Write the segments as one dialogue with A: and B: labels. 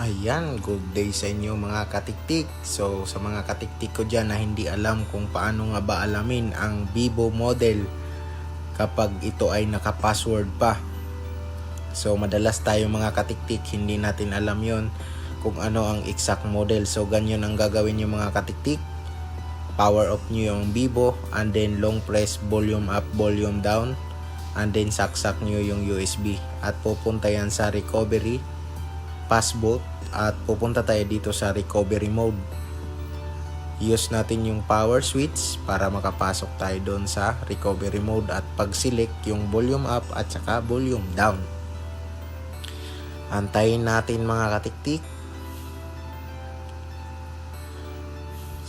A: Ayan, good day sa inyo mga katiktik. So sa mga katiktik ko dyan na hindi alam kung paano nga ba alamin ang Vivo model kapag ito ay naka-password pa. So madalas tayo mga katiktik hindi natin alam yon kung ano ang exact model. So ganyan ang gagawin yung mga katiktik. Power off nyo yung Vivo and then long press volume up, volume down and then saksak nyo yung USB at pupunta yan sa recovery passbook at pupunta tayo dito sa recovery mode. Use natin yung power switch para makapasok tayo doon sa recovery mode at pag-select yung volume up at saka volume down. Antayin natin mga katiktik.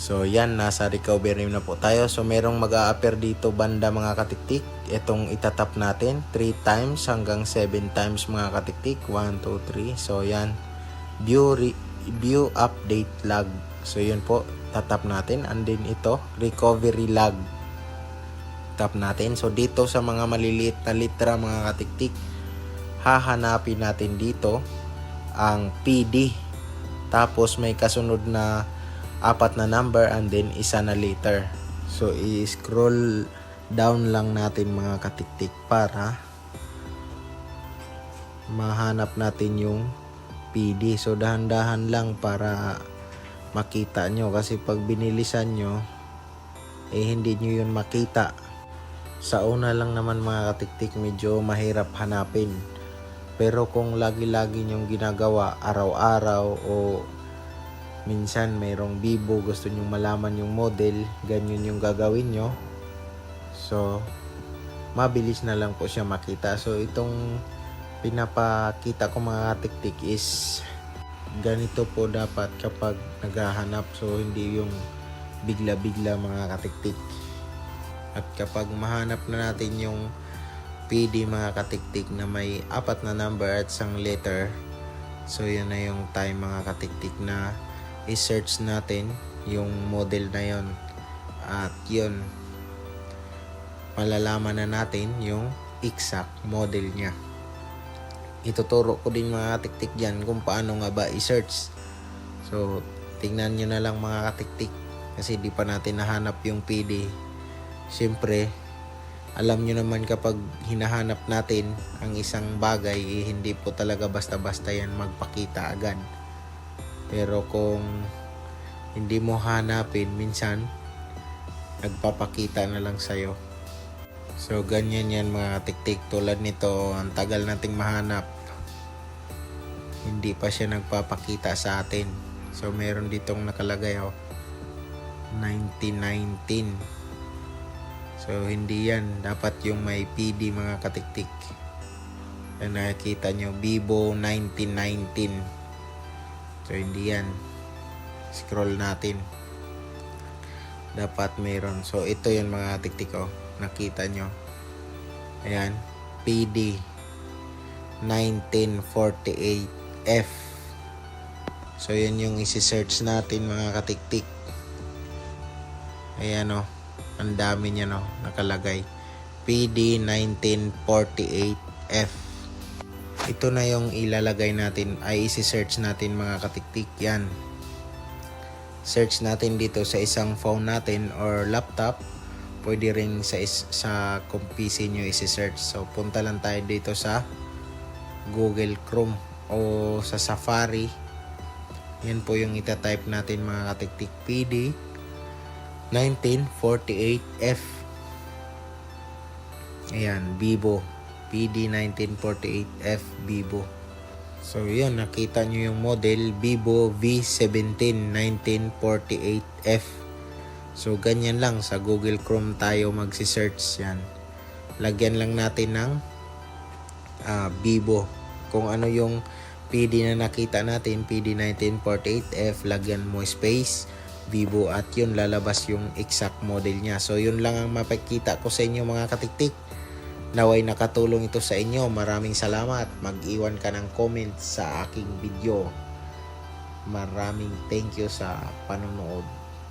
A: So yan, nasa recovery na po tayo. So merong mag a dito banda mga katiktik. Itong itatap natin 3 times hanggang 7 times mga katiktik. 1, 2, 3. So yan, view, re- view update log. So yun po, tatap natin. And then ito, recovery log. Tap natin. So dito sa mga maliliit na litra mga katiktik, hahanapin natin dito ang PD. Tapos may kasunod na apat na number and then isa na liter. So i-scroll down lang natin mga katiktik para mahanap natin yung PD. So dahan-dahan lang para makita nyo kasi pag binilisan nyo eh hindi nyo yun makita. Sa una lang naman mga katiktik medyo mahirap hanapin. Pero kung lagi-lagi nyong ginagawa araw-araw o minsan mayroong bibo gusto nyong malaman yung model, ganyan yung gagawin nyo. So, mabilis na lang po siya makita. So, itong pinapakita ko mga tiktik is ganito po dapat kapag naghahanap. So, hindi yung bigla-bigla mga katiktik. At kapag mahanap na natin yung PD mga katiktik na may apat na number at isang letter, so yun na yung time mga katiktik na i-search natin yung model na yon at yun malalaman na natin yung exact model niya. Ituturo ko din mga katiktik dyan kung paano nga ba i-search. So tingnan nyo na lang mga katiktik. Kasi di pa natin nahanap yung PD siyempre alam nyo naman kapag hinahanap natin ang isang bagay eh, hindi po talaga basta-basta yan magpakita agad pero kung hindi mo hanapin, minsan nagpapakita na lang sa'yo. So, ganyan yan mga tiktik. Tulad nito, ang tagal nating mahanap. Hindi pa siya nagpapakita sa atin. So, meron ditong nakalagay, oh, 1919. So, hindi yan. Dapat yung may PD mga katiktik. Na nakikita nyo, Vivo 1919. So, hindi yan. Scroll natin. Dapat meron. So, ito yung mga tiktik ko. Nakita nyo. Ayan. PD 1948F. So, yun yung isi-search natin mga katiktik. Ayan o. Ang dami niya no. Nakalagay. PD 1948F ito na yung ilalagay natin ay isi-search natin mga katiktik yan. Search natin dito sa isang phone natin or laptop. Pwede ring sa is, sa PC nyo isi-search. So punta lang tayo dito sa Google Chrome o sa Safari. Yan po yung itatype natin mga katiktik. PD 1948F ayan Vivo PD1948F Vivo. So yun, nakita nyo yung model Vivo V17 1948F. So ganyan lang sa Google Chrome tayo magsi-search yan. Lagyan lang natin ng uh, Vivo. Kung ano yung PD na nakita natin, PD1948F, lagyan mo space Vivo at yun lalabas yung exact model niya. So yun lang ang mapakita ko sa inyo mga katiktik. Naway nakatulong ito sa inyo. Maraming salamat. Mag-iwan ka ng comment sa aking video. Maraming thank you sa panonood.